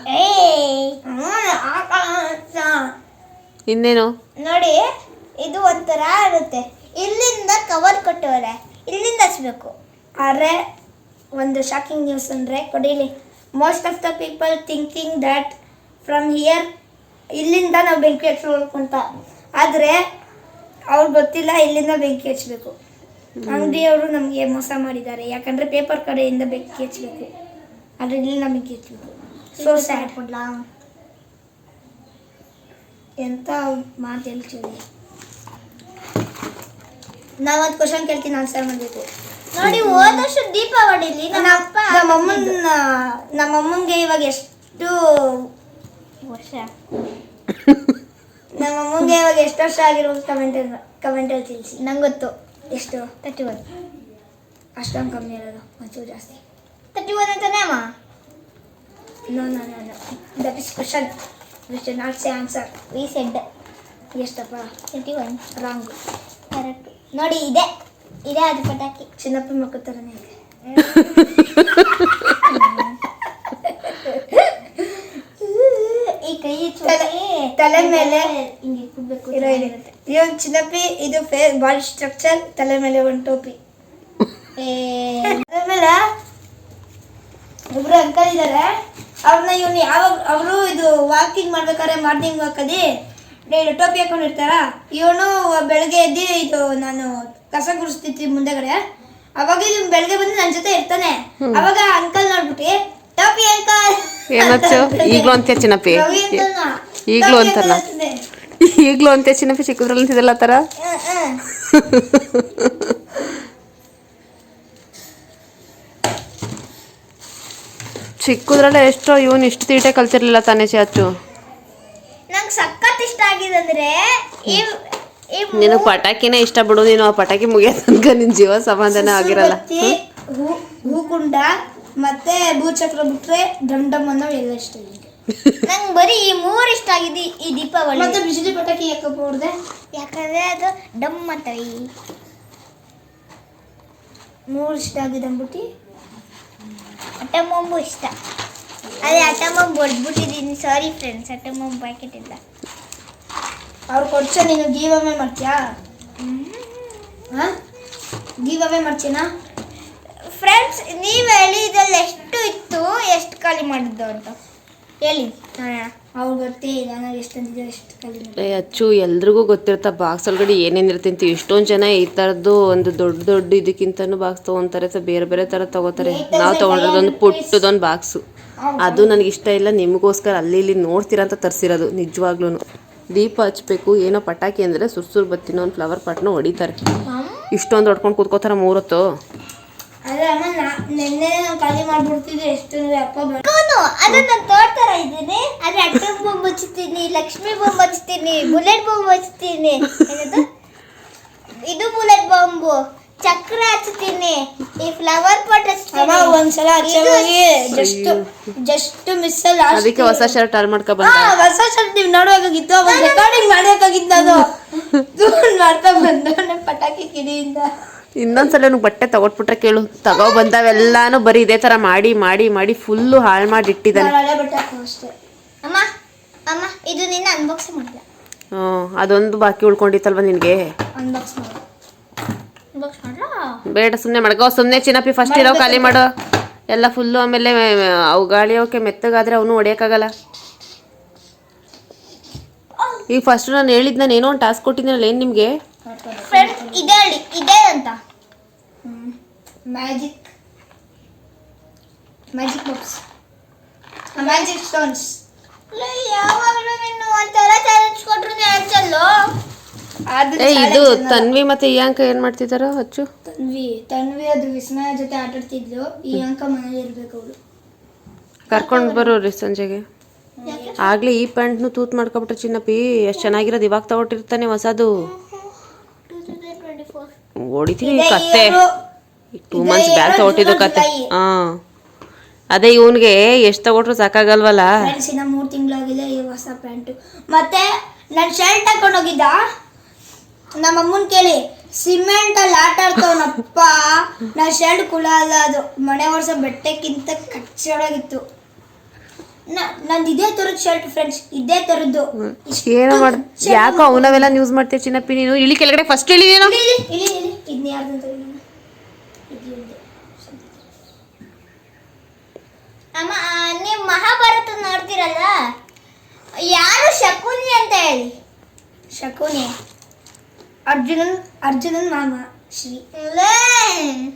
Speaker 2: ಇನ್ನೇನು?
Speaker 1: ನೋಡಿ ಇದು ಒಂಥರ ಇರುತ್ತೆ. ಇಲ್ಲಿಂದ ಕವರ್ ಕೊಟ್ಟವರೆ ಇಲ್ಲಿಂದ ಹಚ್ಬೇಕು.
Speaker 3: ಆದ್ರೆ ಒಂದು ಶಾಕಿಂಗ್ ನ್ಯೂಸ್ ಅಂದ್ರೆ ಕೊಡಿಲಿ. Most of the people thinking that from here ಇಲ್ಲಿಂದ ನಾವು ಬೆಂಕಿ ಹಚ್ಬೇಕು ಅಂತ. ಆದರೆ ಅವ್ರು ಗೊತ್ತಿಲ್ಲ ಇಲ್ಲಿಂದ ಬೆಂಕಿ ಹಚ್ಚಬೇಕು ಅಂಗಡಿಯವರು ನಮಗೆ ಮೋಸ ಮಾಡಿದ್ದಾರೆ. ಯಾಕಂದ್ರೆ ಪೇಪರ್ ಕಡೆಯಿಂದ ಬೆಂಕಿ ಹಚ್ಚಬೇಕು ಆದರೆ ಇಲ್ಲಿ ನಮಗೆ ಸೊ ಸ್ಯಾಡ್
Speaker 1: ಕೊಡ್ಲಾ
Speaker 3: ಎಂತ ಮಾತು ಹೇಳ್ತೀವಿ? ನಾವೊಂದು ಕ್ವಶನ್ ಕೇಳ್ತೀನಿ ಆನ್ಸರ್ ಮಾಡಬೇಕು.
Speaker 1: ನೋಡಿ ಹೋದ ವರ್ಷ ದೀಪಾವಳಿಲಿ ನಮ್ಮ ಅಪ್ಪ
Speaker 3: ನಮ್ಮಮ್ಮನ ನಮ್ಮಮ್ಮಂಗೆ ಇವಾಗ ಎಷ್ಟು
Speaker 1: ವರ್ಷ?
Speaker 3: ನಮ್ಮಮ್ಮಂಗೆ ಇವಾಗ ಎಷ್ಟು ವರ್ಷ ಆಗಿರ್ಬೋದು ಕಮೆಂಟ್ ಕಮೆಂಟಲ್ಲಿ ತಿಳಿಸಿ
Speaker 1: ನಂಗೆ ಗೊತ್ತು.
Speaker 3: ಎಷ್ಟು?
Speaker 1: Thirty one.
Speaker 3: ಅಷ್ಟೊಂದು ಕಮ್ಮಿ ಇರೋದು ಒಂಚೂರು ಜಾಸ್ತಿ.
Speaker 1: ತರ್ಟಿ ಒನ್ ಅಂತಾನೆ No,
Speaker 3: no no no. That that is question which not say answer
Speaker 1: we said
Speaker 3: ಎಷ್ಟಪ್ಪ?
Speaker 1: ತರ್ಟಿ ಒನ್
Speaker 3: ರಾಂಗ್
Speaker 1: ಕರೆಕ್ಟ್ ನೋಡಿ ಇದೆ. ಇದೆ ಅದು ಪಟಾಕಿ.
Speaker 3: ಚಿನ್ನಪ್ಪ ಮಕ್ಕ ಥರನೇ ಇದೆ
Speaker 1: ಈ ಕೈ
Speaker 3: ತಲೆ- ತಲೆ ಮೇಲೆ
Speaker 1: ಹಿಂಗೆ
Speaker 3: ಇದೆ. ಇದೊಂದು ಚಿನ್ನಪ್ಪಿ ಇದು ಫೇ ಬಾಡಿ ಸ್ಟ್ರಕ್ಚರ್ ತಲೆ ಮೇಲೆ ಒಂದು ಟೋಪಿ. ಆಮೇಲೆ ಇಬ್ರು ಅಂಕಲ್ ಇದ್ದಾರೆ ಅವ್ರನ್ನ ಇವನು ಯಾವಾಗ ಅವರು ಇದು ವಾಕಿಂಗ್ ಮಾಡ್ಬೇಕಾದ್ರೆ ಮಾರ್ನಿಂಗ್ ವಾಕದಿ ಇದು ಟೋಪಿ ಹಾಕೊಂಡಿರ್ತಾರ. ಇವನು ಬೆಳಗ್ಗೆ ಎದ್ದು ಇದು ನಾನು ಕಸ ಗುಡಿಸ್ತಿದ್ವಿ ಮುಂದೆಗಡೆ. ಅವಾಗ ಇವ್ನು ಬೆಳಗ್ಗೆ ಬಂದು ನನ್ನ ಜೊತೆ ಇರ್ತಾನೆ. ಅವಾಗ ಅಂಕಲ್ ನೋಡ್ಬಿಟ್ಟು ಟೋಪಿ ಅಂಕಲ್
Speaker 2: ಈಗಲೂ ಅಂತ ಚಿನ್ನಪ್ಪಿ? ಈಗಲೂ ಅಂತಲ್ಲ ಈಗಲೂ ಅಂತ ಚಿನ್ನಪ್ಪಿ? ಚಿಕ್ಕದ್ರಲ್ಲಿ ಅಂತಿದಲ್ಲ ಆ ಥರ
Speaker 3: ಹ್ಮ್, ಹ್ಮ್.
Speaker 2: ಚಿಕ್ಕದ್ರಲ್ಲೇ ಎಷ್ಟೋ ಇವನು ಇಷ್ಟು ತೀಟೆ ಕಲ್ತಿರ್ಲಿಲ್ಲ ತಾನೇ ಚಾಚು.
Speaker 1: ನಂಗೆ ಸಖತ್ ಇಷ್ಟ ಆಗಿದೆ ಅಂದ್ರೆ ಈ ಈ
Speaker 2: ನಿನಗೆ ಪಟಾಕಿನೇ ಇಷ್ಟ ಬಿಡು ನೀನು ಆ ಪಟಾಕಿ ಮುಗಿಯೋ ನಿನ್ ನಿನ್ನ ಜೀವ ಸಮಾಧಾನ ಆಗಿರಲ್ಲ.
Speaker 3: ಹೂಕುಂಡ ಮತ್ತೆ ಭೂಚಕ್ರ ಬಿಟ್ರೆ ಅನ್ನೋ ಎಲ್ಲ ಇಷ್ಟ ನನಗೆ.
Speaker 1: ನಂಗೆ ಬರೀ ಈ ಮೂರು ಇಷ್ಟ ಆಗಿದೆ ಈ ದೀಪಾವಳಿ.
Speaker 3: ಮತ್ತೆ ಬಿಸಿಲಿ ಪಟಾಕಿ ಯಾಕಪ್ಪ ಹೊಡ್ದೆ?
Speaker 1: ಯಾಕಂದ್ರೆ ಅದು ಡಮ್ ಅಂತವೆ
Speaker 3: ಮೂರು ಇಷ್ಟ ಆಗಿದೆ ಅಂದ್ಬಿಟ್ಟು.
Speaker 1: ಅಟಮ್ ಬಾಂಬು ಇಷ್ಟ. ಅದೇ atom bomb ಹೊಡ್ಬಿಟ್ಟಿದ್ದೀನಿ sorry friends atom bomb packet ಇಲ್ಲ.
Speaker 3: ಅವ್ರು ಕೊಡ್ಸ ನೀನು ಗೀವಮೆ ಮಾಡ್ತೀಯಾ? ಹಾ? ಗೀವ್ ಅವೇ ಮಾಡ್ತೀನಾ
Speaker 1: ಫ್ರೆಂಡ್ಸ್ ನೀವು ಹೇಳಿ ಇದ್ರಲ್ಲಿ ಎಷ್ಟು ಇತ್ತು ಎಷ್ಟು ಖಾಲಿ ಮಾಡಿದ್ದು ಅಂತ? ಹೇಳಿ ನೋಡೋಣ.
Speaker 3: ಅವ್ರು ಗೊತ್ತೇ ಇಲ್ಲ ನಾನು ಎಷ್ಟೊಂದಿದೆ ಎಷ್ಟು
Speaker 2: ಏ ಅಚ್ಚು ಎಲ್ರಿಗೂ ಗೊತ್ತಿರ್ತಾ ಬಾಕ್ಸ್ ಒಳಗಡೆ ಏನೇನು ಅಂತ. ಎಷ್ಟೊಂದು ಜನ ಈ ಥರದ್ದು ಒಂದು ದೊಡ್ಡ ದೊಡ್ಡ ಇದಕ್ಕಿಂತನೂ ಬಾಕ್ಸ್ ತೊಗೊತಾರೆ ಸೊ ಬೇರೆ ಬೇರೆ ಥರ ತಗೋತಾರೆ. ನಾವು ತೊಗೊಂಡಿರೋದೊಂದು ಪುಟ್ಟದೊಂದು ಬಾಕ್ಸು. ಅದು ನನಗೆ ಇಷ್ಟ ಇಲ್ಲ ನಿಮಗೋಸ್ಕರ ಅಲ್ಲಿ ಇಲ್ಲಿ ನೋಡ್ತೀರಾ ಅಂತ ತರಿಸಿರೋದು ನಿಜವಾಗ್ಲೂ ದೀಪ ಹಚ್ಚಬೇಕು ಏನೋ ಪಟಾಕಿ ಅಂದರೆ ಸುರ್ಸುರ್ ಬತ್ತಿನೋ ಒಂದು ಫ್ಲವರ್ ಪಾಟ್ನ ಹೊಡಿತಾರೆ. ಇಷ್ಟೊಂದು ಹೊಡ್ಕೊಂಡು ಕೂತ್ಕೋತಾರೆ ಮೂರೊತ್ತು.
Speaker 3: ಅಲ್ಲ ಅಮ್ಮ ನಾ ನಿನ್ನೆ ನಾನು ಖಾಲಿ ಮಾಡ್ಬಿಡ್ತಿದ್ದೆ ಎಷ್ಟು ಅಪ್ಪ
Speaker 1: ಅದನ್ನ ನಾನು ತೋಡ್ತಾರ ಇದ್ದೀನಿ. ಆದ್ರೆ ಅಟಮ್ ಬಾಂಬ್ ಹಚ್ತೀನಿ ಲಕ್ಷ್ಮಿ ಬಾಂಬ್ ಹಚ್ತೀನಿ ಬುಲೆಟ್ ಬಾಂಬ್ ಹಚ್ತೀನಿ ಏನದು? ಇದು ಬುಲೆಟ್ ಬಾಂಬು. ಚಕ್ರ ಹಚ್ತೀನಿ. ಈ ಫ್ಲವರ್ ಪಾಟ್
Speaker 3: ಅಮ್ಮ
Speaker 1: ಹಚ್ತೀನಿ
Speaker 3: ಒಂದ್ಸಲ ಹಚ್ಚೆ ಹೋಗಿ ಜಸ್ಟ್ ಜಸ್ಟ್ ಮಿಸ್ ಅಲ್ಲಿ
Speaker 2: ಅದಕ್ಕೆ ಹೊಸ ಶರ್ಟ್ ಆರ್ ಮಾಡ್ಕೊ ಬಂದ
Speaker 3: ಹೊಸ ಶರ್ಟ್ ನೀವು ನೋಡ್ಬೇಕಾಗಿತ್ತು. ಅವಾಗ ರೆಕಾರ್ಡಿಂಗ್ ಮಾಡ್ಬೇಕಾಗಿತ್ತು ನಾನು ಮಾಡ್ತಾ ಬಂದ ಪಟಾಕಿ ಕಿಡಿಯಿಂದ.
Speaker 2: ಇನ್ನೊಂದ್ಸಲ ಬಟ್ಟೆ ತಗೊಟ್ಬಿಟ್ರೆ ಕೇಳು. ತಗೋ ಬಂದವೆಲ್ಲಾನು ಬರೀ ಇದೇ ಥರ ಮಾಡಿ ಮಾಡಿ ಮಾಡಿ ಫುಲ್ಲು ಹಾಳು ಮಾಡಿ ಇಟ್ಟಿದ್ದಾನೆ ಹ್ಞೂ ಅದೊಂದು ಬಾಕಿ ಉಳ್ಕೊಂಡಿತ್ತಲ್ವ ನಿನಗೆ? ಬೇಡ ಸುಮ್ಮನೆ ಮಡ್ಗೋ ಸುಮ್ಮನೆ ಚಿನ್ನಪ್ಪಿ ಫಸ್ಟ್ ಇರೋ ಖಾಲಿ ಮಾಡೋ. ಎಲ್ಲ ಫುಲ್ಲು ಆಮೇಲೆ ಅವು ಗಾಳಿ ಅವಕ್ಕೆ ಮೆತ್ತಗಾದ್ರೆ ಅವನು ಹೊಡಿಯೋಕ್ಕಾಗಲ್ಲ. ಈಗ ಫಸ್ಟ್ ನಾನು ಹೇಳಿದ್ ನಾನು ಏನೋ ಒಂದು ಟಾಸ್ಕ್ ಕೊಟ್ಟಿದ್ದೀನಲ್ಲ ಏನು ನಿಮಗೆ?
Speaker 1: ಫ್ರೆಂಡ್ಸ್ ಇದೆ ಹೇಳಿ ಇದೇ ಅಂತ.
Speaker 3: Magic magic box magic stones
Speaker 1: ಯಾವಾಗಲೂ ನೀನು ಒಂಥರ ಚಾಲೆಂಜ್ ಕೊಟ್ರು ಹಚ್ಚಲ್ಲೋ
Speaker 2: ಏ ಇದು ತನ್ವಿ ಮತ್ತೆ ಈ ಅಂಕ ಏನು ಮಾಡ್ತಿದಾರ ಹಚ್ಚು
Speaker 3: ತನ್ವಿ ತನ್ವಿ ಅದು ವಿಸ್ಮಯ ಜೊತೆ ಆಟ ಆಡ್ತಿದ್ಲು ಈ ಅಂಕ ಮನೇಲಿ ಇರ್ಬೇಕು ಅವಳು.
Speaker 2: ಕರ್ಕೊಂಡು ಬರೋರಿ ಸಂಜೆಗೆ. ಆಗ್ಲೇ ಈ ಪ್ಯಾಂಟ್ನು ತೂತ್ ಮಾಡ್ಕೊಬಿಟ್ರೆ ಚಿನ್ನಪ್ಪಿ. ಎಷ್ಟು ಚೆನ್ನಾಗಿರೋದು ಇವಾಗ ತಗೊಟ್ಟಿರ್ತಾನೆ ಹೊಸದು. ಹೊಡಿತೀನಿ ಕತ್ತೆ. ಟೂ ಮಂತ್ಸ್ ಬ್ಯಾಕ್ ತಗೊಟ್ಟಿದ್ದು ಕತ್ತೆ. ಹಾ. ಅದೇ ಇವನ್ಗೆ ಎಷ್ಟು ತಗೊಟ್ರು ಸಾಕಾಗಲ್ವಲ್ಲ?
Speaker 3: ಇನ್ನ ಮೂರು ತಿಂಗಳಾಗಿದೆ ಈ ಹೊಸ ಪ್ಯಾಂಟು. ಮತ್ತೆ ನಾನು ಶರ್ಟ್ ಹಾಕೊಂಡೋಗಿದ್ದ ನಮ್ಮ ಅಮ್ಮನ್ ಕೇಳಿ ಸಿಮೆಂಟ್ ಅಲ್ಲಿ ಆಟ ಆಡ್ತವನಪ್ಪ. ನಾ ಶರ್ಟ್ ಕುಳ ಅಲ್ಲ ಅದು ಮನೆ ವರ್ಷ ಬಟ್ಟೆಕ್ಕಿಂತ ಕಚ್ಚಡಾಗಿತ್ತು ನಂದು ಇದೇ ಥರದ ಶರ್ಟ್ ಫ್ರೆಂಡ್ಸ್ ಇದೇ ತರದ್ದು.
Speaker 2: ಏನು ಮಾಡ್ ಯಾಕೋ ಅವನವೆಲ್ಲ ಯೂಸ್ ಮಾಡ್ತೀಯ ಚಿನ್ನಪ್ಪಿ ನೀನು? ಇಳಿ ಕೆಳಗಡೆ ಫಸ್ಟ್ ಇಳಿ ನೀನು?
Speaker 3: ಇಲ್ಲಿ ಇಲ್ಲಿ ಇಲ್ಲಿ ಇದನ್ನ.
Speaker 1: ಅಮ್ಮ ನೀವು ಮಹಾಭಾರತ ನೋಡ್ತಿರಲ್ಲ? ಯಾರು ಶಕುನಿ ಅಂತ ಹೇಳಿ?
Speaker 3: ಶಕುನಿ. ಅರ್ಜುನನ್ ಅರ್ಜುನನ್ ಮಾಮ. ಶ್ರೀ.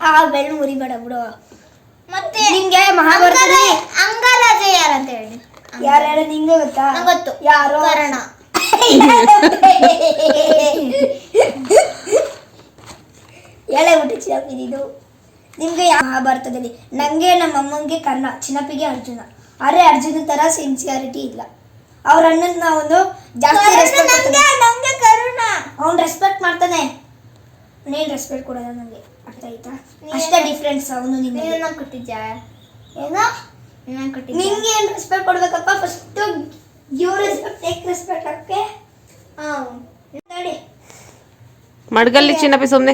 Speaker 3: ಆ ಬೆಳ್ಳು ಮುರಿಬೇಡ ಬಿಡು.
Speaker 1: ಮತ್ತೆ
Speaker 3: ನಿಂಗೆ ಮಹಾಭಾರತದಲ್ಲಿ
Speaker 1: ಅಂಗರಾಜ- ಅಂಗರಾಜ ಯಾರಂತ ಹೇಳಿ
Speaker 3: ಯಾರು ಹೇಳೋದು ನಿಂಗೆ ಗೊತ್ತಾ?
Speaker 1: ನಂಗ್ ಗೊತ್ತು
Speaker 3: ಯಾರು?
Speaker 1: ಕರ್ಣ.
Speaker 3: ಹೇಳೇ ಬಿಟ್ಟು ಚಿನ್ನಪ್ಪಿ ಇದು ನಿಮ್ಗೆ ಯಾವ ಮಹಾಭಾರತದಲ್ಲಿ ನಂಗೆ ನಮ್ಮ ಅಮ್ಮಂಗೆ ಕರ್ಣ ಚಿನ್ನಪ್ಪಿಗೆ ಅರ್ಜುನ. ಆದ್ರೆ ಅರ್ಜುನ ತರ ಸಿನ್ಸಿಯಾರಿಟಿ ಇಲ್ಲ. ಅವ್ರ ಅಣ್ಣನ ನಾವೊಂದು ಜಾಸ್ತಿ
Speaker 1: ಕರುಣ
Speaker 3: ಅವ್ನು ರೆಸ್ಪೆಕ್ಟ್ ಮಾಡ್ತಾನೆ. ನೀನ್ ರೆಸ್ಪೆಕ್ಟ್ ಕೊಡೋದ ನಂಗೆ. ಅರ್ಥ ಆಯ್ತಾ? ಅಷ್ಟೇ ಡಿಫ್ರೆನ್ಸ್ ಅವನು ನಿಂಗೆ
Speaker 1: ನೀನು ನಂಗೆ ಕೊಟ್ಟಿದ್ಯಾ?
Speaker 3: ಏನೋ?
Speaker 1: ನಂಗೆ ಕೊಟ್ಟಿದ್ಯಾ?
Speaker 3: ನಿಂಗೆ ಏನ್ respect ಕೊಡ್ಬೇಕಪ್ಪ? First give respect take respect okay
Speaker 1: ಹಾಂ.
Speaker 3: ನೋಡಿ.
Speaker 2: ಮಡ್ಗಲ್ಲಿ ಚಿನ್ನಪ್ಪಿ ಸುಮ್ಮನೆ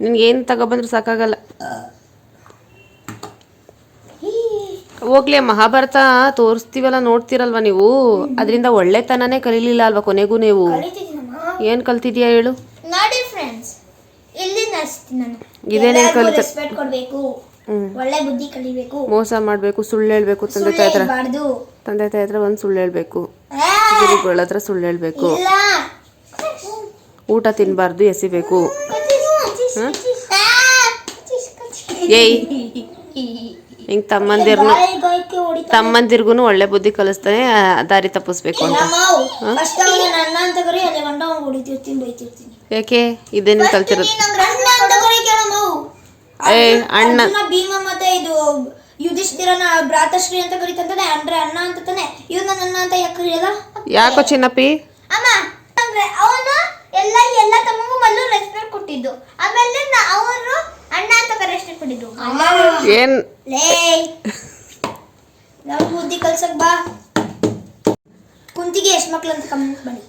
Speaker 2: ನಿನ್ಗೆ ಏನು ತಗೊಬಂದ್ರು ಸಾಕಾಗಲ್ಲ. ಹೋಗ್ಲಿ ಮಹಾಭಾರತ ತೋರಿಸ್ತೀವಲ್ಲ ನೋಡ್ತೀರಲ್ವ ನೀವು? ಅದರಿಂದ ಒಳ್ಳೆತನನೇ ಕಲೀಲಿಲ್ಲ ಅಲ್ವಾ ಕೊನೆಗೂ ನೀವು? ಏನು ಕಲ್ತಿದ್ಯಾ ಹೇಳು?
Speaker 1: ನೋಡಿ ಫ್ರೆಂಡ್ಸ್ ಇಲ್ಲಿ ನಾನು.
Speaker 2: ಇದೇನೇ ಕಲಿತ
Speaker 3: ರೆಸ್ಪೆಕ್ಟ್ ಕೊಡ್ಬೇಕು. ಒಳ್ಳೆ ಬುದ್ಧಿ ಕಲಿಬೇಕು.
Speaker 2: ಮೋಸ ಮಾಡಬೇಕು ಸುಳ್ಳು ಹೇಳ್ಬೇಕು ತಂದೆ ತಾಯಿ ಹತ್ರ. ತಂದೆ ತಾಯಿ ಹತ್ರ ಒಂದು ಸುಳ್ಳು ಹೇಳ್ಬೇಕು. ಗುರುಗಳ ಹತ್ರ ಸುಳ್ಳು ಹೇಳ್ಬೇಕು.
Speaker 3: ಇಲ್ಲ.
Speaker 2: ಊಟ ತಿನ್ನಬಾರ್ದು ಎಸಿಬೇಕು.
Speaker 1: ಹಾಂ
Speaker 2: ಏಯ್! ಹಿಂಗೆ ತಮ್ಮಂದಿರ್ನು ತಮ್ಮಂದಿರ್ಗು ಒಳ್ಳೆ ಬುದ್ಧಿ ಕಲಿಸ್ತಾನೆ ದಾರಿ ತಪ್ಪಿಸ್ಬೇಕು ಅಂತ.
Speaker 3: ಬೈತಿರ್ತೀನಿ
Speaker 2: ಯಾಕೆ? ಇದೇನು ಕಲ್ತಿರೋದು
Speaker 1: ನೀನ್ ನಂಗ್
Speaker 3: ಅಣ್ಣ ಅಂತ ಕರಿ ಕೇಳಮ್ಮವು
Speaker 2: ಏ ಅಣ್ಣ.
Speaker 3: ಭೀಮ ಮತ್ತೆ ಇದು ಯುಧಿಷ್ಠಿರನ ಭ್ರಾತಶ್ರೀ ಅಂತ ಕರೀತಂತಾನೆ ಅಂದ್ರೆ ಅಣ್ಣ ಅಂತ ತಾನೆ. ಇವನ ನನ್ನ ಅಂತ ಯಾಕೆ ಕರಿಯಲ್ಲ?
Speaker 2: ಯಾಕೋ ಚಿನ್ನಪ್ಪಿ?
Speaker 1: ಅಮ್ಮ ಅಂದ್ರೆ ಅವನು ಎಲ್ಲ ಎಲ್ಲ ತಮ್ಮಗೂ ಮೊದಲು ರೆಸ್ಪೆಕ್ಟ್ ಕೊಟ್ಟಿದ್ದು. ಆಮೇಲೆ ಅವರು ಅಣ್ಣ ಅಂತ ರೆಸ್ಪೆಕ್ಟ್ ಕೊಟ್ಟಿದ್ದು.
Speaker 2: ಏನ್?
Speaker 3: ಲೇ ನಾವು ಬುದ್ಧಿ ಕಲ್ಸಕ್ ಬಾ. ಕುಂತಿಗೆ ಎಷ್ಟು ಮಕ್ಳು ಅಂತ ಕಮೆಂಟ್ ಮಾಡಿ.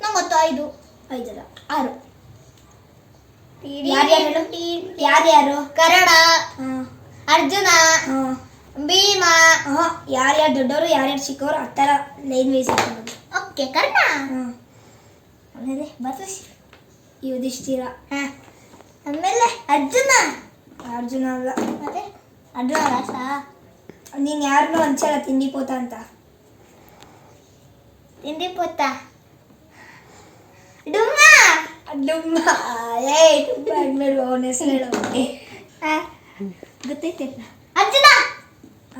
Speaker 1: ನಂಗೆ ಗೊತ್ತು ಐದು
Speaker 3: ಐದಲ್ಲ ಆರು. ಯಾರ್ಯಾರು? ಯಾರ್ಯಾರು? ಕರಣ
Speaker 1: ಅರ್ಜುನ. ಭೀಮ.
Speaker 3: ಯಾರ್ಯಾರು ದೊಡ್ಡವರು ಯಾರ್ಯಾರು ಚಿಕ್ಕವರು ಆ ಥರ ಲೈನ್ ವೈಸ್
Speaker 1: ಓಕೆ ಕರ್ಣ.
Speaker 3: ಆಮೇಲೆ
Speaker 1: ಬರ್ತದೆ.
Speaker 3: ಯುಧಿಷ್ಠಿರ.
Speaker 1: ಹಾ. ಆಮೇಲೆ ಅರ್ಜುನ.
Speaker 3: ಅರ್ಜುನ ಅಲ್ಲ.
Speaker 1: ಮತ್ತೆ? ಅರ್ಜುನ ರಾಸ
Speaker 3: ನೀನು ಯಾರನ್ನೂ ಹಂಚಲ್ಲ ತಿಂಡಿ ಪೋತ ಅಂತ.
Speaker 1: ತಿಂಡಿ ಪೋತ? ಡುಮ್ಮ.
Speaker 3: ಡುಮ್ಮ ಅನ್ಬೇಡ ಅವನ ಹೆಸರು ಹೇಳು
Speaker 1: ಗೊತ್ತೈತೆ ಅರ್ಜುನ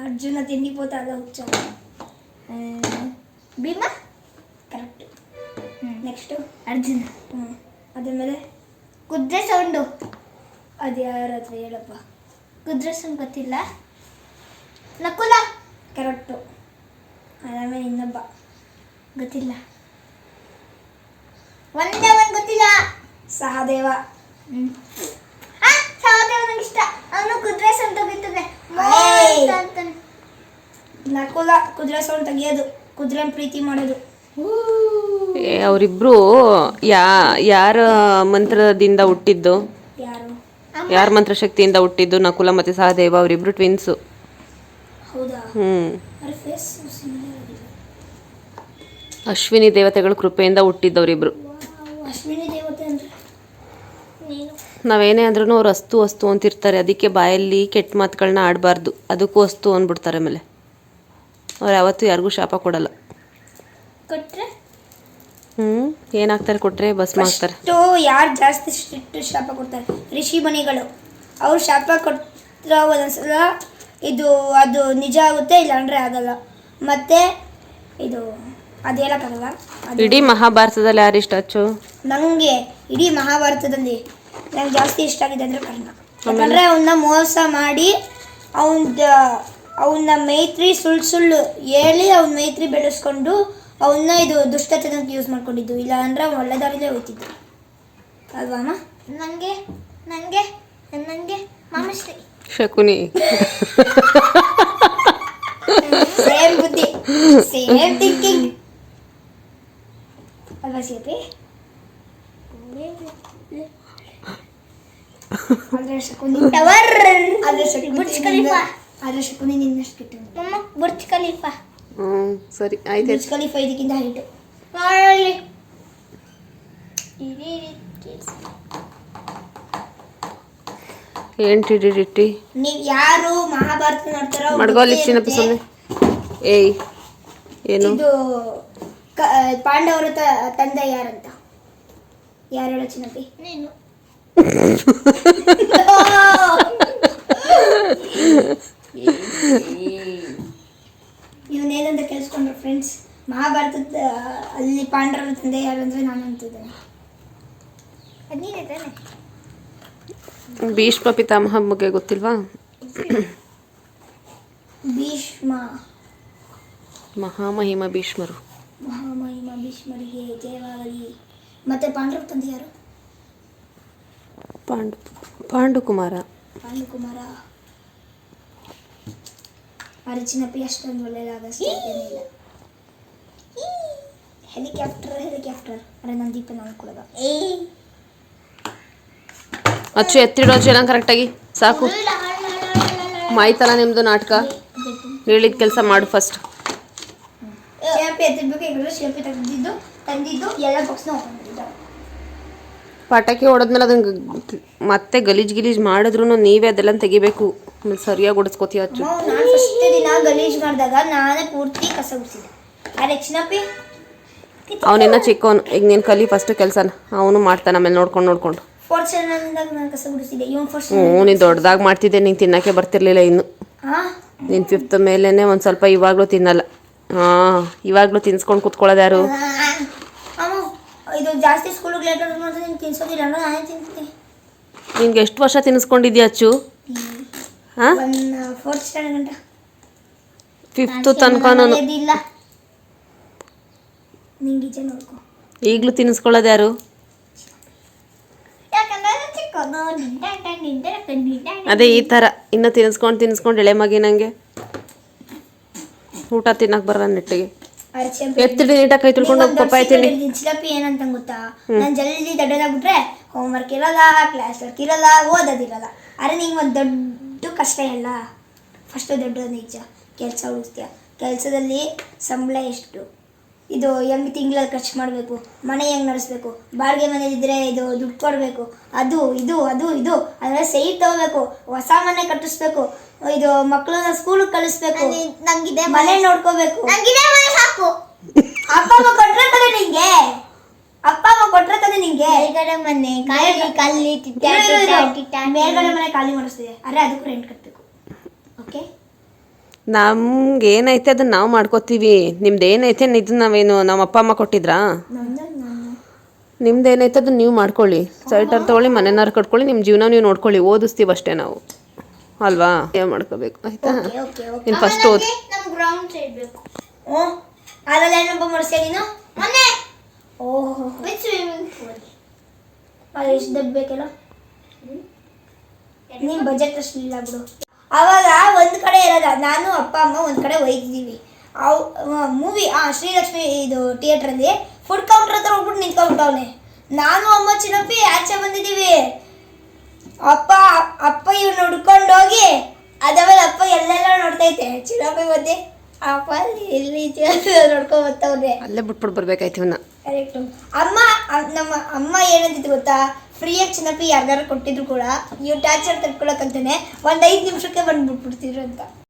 Speaker 3: ಅರ್ಜುನ ತಿಂಡಿ ಪೋತ ಅಲ್ಲ ಹುಚ್ಚ
Speaker 1: ಭೀಮ
Speaker 3: ಕರೆಕ್ಟ್. ನೆಕ್ಸ್ಟು
Speaker 1: ಅರ್ಜುನ
Speaker 3: ಹ್ಞೂ ಅದಾದ್ಮೇಲೆ
Speaker 1: ಕುದ್ರೆ ಸೌಂಡು
Speaker 3: ಅದು ಯಾರ ಹತ್ರ ಹೇಳಪ್ಪ
Speaker 1: ಕುದ್ರೆ ಸೌಂಡ್ ಗೊತ್ತಿಲ್ಲ ನಕುಲ
Speaker 3: ಕರೆಕ್ಟು ಆಮೇಲೆ ಇನ್ನೊಬ್ಬ
Speaker 1: ಗೊತ್ತಿಲ್ಲ ಒಂದೇ ಒಂದು ಗೊತ್ತಿಲ್ಲ.
Speaker 3: ಸಹದೇವ.
Speaker 1: ಆ, ಸಹದೇವ ನಂಗೆ ಇಷ್ಟ. ಅವನು ಕುದುರೆ ಸೌಂಡ್. ಅಂತ
Speaker 3: ನಕುಲ ಕುದುರೆ ಸೌಂಡ್ ತೆಗಿಯೋದು. ಕುದುರೆ ಪ್ರೀತಿ ಮಾಡೋದು.
Speaker 2: ಏ ಅವರಿಬ್ರು ಯಾ ಯಾರ ಮಂತ್ರದಿಂದ ಹುಟ್ಟಿದ್ದು?
Speaker 3: ಯಾರು?
Speaker 2: ಮಂತ್ರ ಮಂತ್ರಶಕ್ತಿಯಿಂದ ಹುಟ್ಟಿದ್ದು? ನಕುಲ ಮತ್ತು ಸಹದೇವ ಅವರಿಬ್ರು ಟ್ವಿನ್ಸು
Speaker 3: ಹೌದಾ?
Speaker 2: ಹ್ಞೂ
Speaker 3: ಅವ್ರ ಫೇಸ್ ಸಿಮಿಲರ್
Speaker 2: ಅಶ್ವಿನಿ ದೇವತೆಗಳ ಕೃಪೆಯಿಂದ ಹುಟ್ಟಿದ್ದವರಿಬ್ರು.
Speaker 3: ಅಶ್ವಿನಿ ದೇವತೆ ಅಂದ್ರೆ ನೀನು.
Speaker 2: ನಾವೇನೇ ಅಂದ್ರೂ ಅವ್ರು ಅಸ್ತು ಅಸ್ತು ಅಂತಿರ್ತಾರೆ. ಅದಕ್ಕೆ ಬಾಯಲ್ಲಿ ಕೆಟ್ಟ ಮಾತುಗಳನ್ನ ಆಡಬಾರ್ದು. ಅದಕ್ಕೂ ಅಸ್ತು ಅಂದ್ಬಿಡ್ತಾರೆ ಆಮೇಲೆ. ಅವ್ರು ಯಾವತ್ತೂ ಯಾರಿಗೂ ಶಾಪ ಕೊಡಲ್ಲ.
Speaker 1: ಕೊಟ್ರೆ?
Speaker 2: ಹ್ಞೂ ಏನಾಗ್ತಾರೆ ಕೊಟ್ಟರೆ ಬಸ್
Speaker 3: ಮಾಡ್ತಾರೆ ಯಾರು ಜಾಸ್ತಿ ಸ್ಟ್ರಿಕ್ಟ್ ಶಾಪ ಕೊಡ್ತಾರೆ? ಋಷಿ ಮನಿಗಳು. ಅವ್ರು ಶಾಪ ಕೊಟ್ಟರೆ ಒಂದೊಂದ್ಸಲ ಇದು ಅದು ನಿಜ ಆಗುತ್ತೆ ಇಲ್ಲಾಂದ್ರೆ ಆಗಲ್ಲ. ಮತ್ತೆ ಇದು ಅದು ಹೇಳಕ್ಕಾಗಲ್ಲ ಅದು
Speaker 2: ಇಡೀ ಮಹಾಭಾರತದಲ್ಲಿ ಯಾರು ಇಷ್ಟ ಅಚ್ಚು?
Speaker 3: ನನಗೆ ಇಡೀ ಮಹಾಭಾರತದಲ್ಲಿ ನಂಗೆ ಜಾಸ್ತಿ ಇಷ್ಟ ಆಗಿದೆ ಅಂದರೆ ಕರ್ಣ. ಯಾಕಂದರೆ ಅವನ್ನ ಮೋಸ ಮಾಡಿ ಅವನ ಅವನ ಮೈತ್ರಿ ಸುಳ್ಳು ಸುಳ್ಳು ಹೇಳಿ ಅವನ ಮೈತ್ರಿ ಬೆಳೆಸ್ಕೊಂಡು ಅವನ್ನ ಇದು ದುಷ್ಟತನಕ್ಕೆ ಯೂಸ್ ಮಾಡ್ಕೊಂಡಿದ್ದು. ಇಲ್ಲ ಅಂದ್ರೆ ಅವ್ನು ಒಳ್ಳೆ ದಾರಿಲೇ ಹೋಯ್ತಿದ್ದು ಅಲ್ವಾ ಅಮ್ಮ?
Speaker 1: ನನಗೆ ನನಗೆ ನನಗೆ ಮಾಮಶ್ರೀ
Speaker 2: ಶಕುನಿ.
Speaker 3: ಸೇಮ್ ಬುದ್ಧಿ ಸೇಮ್ ಥಿಂಕಿಂಗ್
Speaker 1: ಖಲೀಫಾ
Speaker 2: ಹ್ಞೂ ಸರಿ ಆಯ್ತು
Speaker 3: ಬುರ್ಜ್ ಖಲೀಫಾ ಇದಕ್ಕಿಂತ ಹೈಟ್
Speaker 1: ನೋಡಲಿ ಇಡೀ
Speaker 2: ಏನು ಟಿಡಿ ಟಿಟ್ಟಿ
Speaker 3: ನೀವ್ ಯಾರು ಮಹಾಭಾರತ ನೋಡ್ತಾರೋ ಅವ್ರಿಗೆ
Speaker 2: ಮಡ್ಗೋಲಿ
Speaker 3: ಗೊತ್ತೇ
Speaker 2: ಚಿನ್ನಪ್ಪ
Speaker 3: ಇರುತ್ತೆ.
Speaker 2: ಸುಮ್ಮನೆ ಏಯ್ ಏನು
Speaker 3: ಇದು ಕ- ಪಾಂಡವರ ತ- ತಂದೆ ಯಾರಂತ? ಯಾರು ಹೇಳೋ ಚಿನ್ನಪ್ಪಿ
Speaker 1: ನೀನು.
Speaker 3: ಇವನೇನಂತ ಕೇಳಿಸ್ಕೊಂಡ್ರು ಫ್ರೆಂಡ್ಸ್ ಮಹಾಭಾರತದ ಅಲ್ಲಿ ಪಾಂಡವರ ತಂದೆ ಯಾರು ಅಂದ್ರೆ ನಾನು ಅಂತಿದ್ದೇನೆ.
Speaker 1: ತಾನೆ?
Speaker 2: ಭೀಷ್ಮ ಪಿತಾಮಹ ಬಗ್ಗೆ ಗೊತ್ತಿಲ್ವಾ?
Speaker 3: ಭೀಷ್ಮ.
Speaker 2: ಮಹಾಮಹಿಮ ಭೀಷ್ಮರು.
Speaker 3: ಮಹಾಮಹಿಮ ಭೀಷ್ಮರಿಗೆ ಜಯವಾಗಲಿ. ಮತ್ತೆ ಪಾಂಡವ ತಂದೆ ಯಾರು?
Speaker 2: ಪಾಂಡು ಪಾಂಡುಕುಮಾರ.
Speaker 3: ಪಾಂಡುಕುಮಾರ. ಚಿನ್ನಪ್ಪಿ ಅಷ್ಟೊಂದು ಒಳ್ಳೆಯದಾದ ಇಲ್ಲ. ಹೆಲಿಕಾಪ್ಟರ್ ಹೆಲಿಕಾಪ್ಟರ್ ಅರೆ ನನ್ನ ದೀಪ ನಾನು ಕೊಡೋದ.
Speaker 2: ಅಚ್ಚು ಎತ್ತಿಡೋ ಜನ ಕರೆಕ್ಟಾಗಿ ಸಾಕು. ಮಾಯ್ತಲ್ಲ ನಿಮ್ದು ನಾಟಕ. ಹೇಳಿದ ಕೆಲಸ ಮಾಡು ಫಸ್ಟ್
Speaker 3: ಶಿಲ್ಪಿ ಎತ್ತಿರ್ಬೇಕು ಈಗ ಶಿಲ್ಪಿ ತೆಗೆದಿದ್ದು ತಂದಿದ್ದು ಎಲ್ಲ ಬಾಕ್ಸ್ನ ಓಪನ್
Speaker 2: ಪಟಾಕಿ ಹೊಡೆದ್ಮೇಲೆ ಅದನ್ನ ಮತ್ತೆ ಗಲೀಜ್ ಗಿಲೀಜ್ ಮಾಡಿದ್ರು ನೀವೇ ಅದೆಲ್ಲ ತೆಗಿಬೇಕು. ಆಮೇಲೆ ಸರಿಯಾಗಿ ಹೊಡೆಸ್ಕೋತೀಯ ಅಚ್ಚು.
Speaker 3: ನಾನು ಫಸ್ಟ್ ದಿನ ಗಲೀಜ್ ಮಾಡಿದಾಗ ನಾನೇ ಪೂರ್ತಿ ಕಸ ಗುಡಿಸಿದೆ ಅರೆ ಚಿನ್ನಪ್ಪಿ
Speaker 2: ಅವನಿನ್ನ ಚಿಕ್ಕವನು ಈಗ ನೀನು ಕಲಿ ಫಸ್ಟ್ ಕೆಲಸನ. ಅವನು ಮಾಡ್ತಾನೆ ಆಮೇಲೆ ನೋಡ್ಕೊಂಡು ನೋಡ್ಕೊಂಡು.
Speaker 3: ಫೋರ್ತ್ ಸ್ಟ್ಯಾಂಡರ್ಡ್ದಾಗ ನಾನು ಕಸ ಇವನ್ ಫಸ್ಟ್
Speaker 2: ಹ್ಞೂ ನೀನು ದೊಡ್ಡದಾಗಿ ಮಾಡ್ತಿದ್ದೆ ನೀನು ತಿನ್ನಕ್ಕೆ ಬರ್ತಿರ್ಲಿಲ್ಲ ಇನ್ನು.
Speaker 3: ನಿನ್
Speaker 2: ನೀನು ಫಿಫ್ತ್ ಮೇಲೇ ಒಂದು ಸ್ವಲ್ಪ ಇವಾಗಲೂ ತಿನ್ನಲ್ಲ. ಹಾಂ ಇವಾಗಲೂ ತಿನ್ಸ್ಕೊಂಡು ಕುತ್ಕೊಳ್ಳೋದು ಯಾರು?
Speaker 3: ಇದು ಜಾಸ್ತಿ ಸ್ಕೂಲಿಗೆ ಲೇಟ್ ಆರ್ಡರ್ ಮಾಡಿದ್ರೆ ನಿಂಗೆ ತಿನ್ಸೋದಿಲ್ಲ ಅಂದ್ರೆ ನಾನೇ ತಿಂತೀನಿ.
Speaker 2: ನಿನ್ಗೆ ಎಷ್ಟು ವರ್ಷ ತಿನ್ನಿಸ್ಕೊಂಡಿದ್ಯಾ ಅಚ್ಚು? ಹಾಂ?
Speaker 3: ಒನ್ ಫೋರ್ತ್ ಸ್ಟ್ಯಾಂಡರ್ಡ್ ಗಂಟ.
Speaker 2: ಫಿಫ್ತು ತನಕ ನಾನು.
Speaker 3: ಇಲ್ಲ ನಿಂಗೆ ಈಚೆ ನೋಡ್ಕೊ.
Speaker 2: ಈಗಲೂ ತಿನ್ನಿಸ್ಕೊಳ್ಳೋದು ಯಾರು? ಅದೇ ಈ ಥರ. ಇನ್ನು ತಿನ್ನಿಸ್ಕೊಂಡು ತಿನ್ನಿಸ್ಕೊಂಡು ಎಳೆ ಮಗಿ ನನಗೆ ಊಟ ತಿನ್ನಕ್ ಬರಲ್ಲ ನೆಟ್ಟಿಗೆ. ಎತ್ತಿಡಿ ನೀಟಾಗಿ ಕೈ ತುಳ್ಕೊಂಡು ಪಪ್ಪ ಆಯ್ತೀನಿ
Speaker 3: ಚಿಲಪಿ ಏನಂತ ಗೊತ್ತಾ? ನಾನು ಜಲ್ದಿ ದೊಡ್ಡದಾಗ್ಬಿಟ್ರೆ ಹೋಮ್ ವರ್ಕ್ ಇರಲ್ಲ ಕ್ಲಾಸ್ ವರ್ಕ್ ಇರಲ್ಲ ಓದೋದಿರಲ್ಲ ಅರೆ ನಿಂಗೆ ಒಂದು ದೊಡ್ಡ ಕಷ್ಟ ಇಲ್ಲ ಫಸ್ಟು ದೊಡ್ಡ ನಿಜ ಕೆಲಸ ಹುಡುಕ್ತೀಯ ಕೆಲಸದಲ್ಲಿ ಸಂಬಳ ಎಷ್ಟು? ಇದು ಹೆಂಗೆ ತಿಂಗಳಲ್ಲಿ ಖರ್ಚು ಮಾಡಬೇಕು. ಮನೆ ಹೆಂಗೆ ನಡೆಸ್ಬೇಕು? ಬಾಡಿಗೆ ಮನೇಲಿದ್ದರೆ ಇದು ದುಡ್ಡು ಕೊಡಬೇಕು. ಅದು ಇದು ಅದು ಇದು. ಅದನ್ನ ಸೈಟ್ ತಗೋಬೇಕು. ಹೊಸ ಮನೆ ಕಟ್ಟಿಸ್ಬೇಕು. ಇದು ಮಕ್ಕಳನ್ನ ಸ್ಕೂಲಿಗೆ ಕಳಿಸ್ಬೇಕು.
Speaker 1: ನಂಗಿದೆ
Speaker 3: ಮನೆ. ನೋಡ್ಕೋಬೇಕು.
Speaker 1: ನಂಗಿದೆ ಮನೆ ಸಾಕು.
Speaker 3: ಅಪ್ಪ ಅಮ್ಮ ಕೊಟ್ರೆ ತಾನೆ ನಿಂಗೆ? ಅಪ್ಪ ಅಮ್ಮ ಕೊಟ್ರೆ ತಾನೆ ನಿಂಗೆ?
Speaker 1: ಮೇಲ್ಗಡೆ ಮನೆ
Speaker 3: ಖಾಲಿ
Speaker 1: ಖಾಲಿ
Speaker 3: ಮೇಲ್ಗಡೆ ಮನೆ ಖಾಲಿ ಮಾಡಿಸ್ತಿದೆ. ಅರೆ ಅದಕ್ಕೂ ರೆಂಟ್ ಕಟ್ಟಬೇಕು ಓಕೆ
Speaker 2: ನಮ್ಗೆ ಏನೈತೆ ಅದನ್ನ ನಾವು ಮಾಡ್ಕೋತೀವಿ. ನಿಮ್ದು ಏನೈತೆ ಇದನ್ನ ನಾವೇನು ನಮ್ಮ ಅಪ್ಪ ಅಮ್ಮ ಕೊಟ್ಟಿದ್ರಾ? ನಿಮ್ದು ಏನೈತೆ ಅದನ್ನ ನೀವು ಮಾಡ್ಕೊಳ್ಳಿ. ಸ್ವೆಟರ್ ತಗೊಳ್ಳಿ ಮನೆನಾರು ಕಟ್ಕೊಳ್ಳಿ ನಿಮ್ಮ ಜೀವನ ನೀವು ನೋಡ್ಕೊಳ್ಳಿ. ಓದಿಸ್ತೀವಿ ಅಷ್ಟೇ ನಾವು. ಅಲ್ವಾ? ಏನು ಮಾಡ್ಕೋಬೇಕು? ಆಯ್ತಾ?
Speaker 3: Okay okay okay.
Speaker 2: ನೀನು ಫಸ್ಟ್ ಓದ್.
Speaker 3: ನೀನು? ಎಷ್ಟು ಬೇಕಲ್ಲ ಬಜೆಟ್ ಅಷ್ಟು ಇಲ್ಲ ಬಿಡು. ಅವಾಗ ಒಂದು ಕಡೆ ಇರೋದ. ನಾನು ಅಪ್ಪ ಅಮ್ಮ ಒಂದು ಕಡೆ ಒಯ್ದಿದ್ದೀವಿ ಅವ್ ಮೂವಿ ಆ ಶ್ರೀಲಕ್ಷ್ಮಿ ಇದು ಥಿಯೇಟ್ರಲ್ಲಿ ಫುಡ್ ಕೌಂಟರ್ ಹತ್ರ ಹೋಗ್ಬಿಟ್ಟು ನಿಂತ್ಕೊಂಡ್ಬಿಟ್ಟವನೆ ನಾನು ಅಮ್ಮ ಚಿನ್ನಪ್ಪಿ ಆಚೆ ಬಂದಿದ್ದೀವಿ. ಅಪ್ಪ ಅಪ್ಪ ಇವ್ ಹುಡ್ಕೊಂಡು ಹೋಗಿ ಅದಾದ್ಮೇಲೆ ಅಪ್ಪ ಎಲ್ಲೆಲ್ಲ ನೋಡ್ತೈತೆ. ಚಿನ್ನಪ್ಪಿ ಮಧ್ಯೆ ಅಪ್ಪ ಎಲ್ಲಿ ನೋಡ್ಕೊಂಡ್ ಬರ್ತಾವ್ರೆ
Speaker 2: ಅಲ್ಲೇ ಬಿಟ್ಬಿಟ್ಟು ಬರ್ಬೇಕಾಯ್ತು ಇವನ್ನ
Speaker 3: ಕರೆಕ್ಟು ಅಮ್ಮ ನಮ್ಮ ಅಮ್ಮ ಏನಂತಿತ್ತು ಗೊತ್ತಾ? ಫ್ರೀಯಾಗಿ ಚಿನ್ನಪ್ಪಿ ಯಾರ್ದಾರು ಕೊಟ್ಟಿದ್ರು ಕೂಡ ನೀವು ಟಾರ್ಚರ್ ತಡ್ಕೊಳಕ್ಕಂತಾನೆ ಒಂದು ಐದು ನಿಮಿಷಕ್ಕೆ ಬಂದ್ಬಿಟ್ಬಿಡ್ತಿದ್ರು ಅಂತ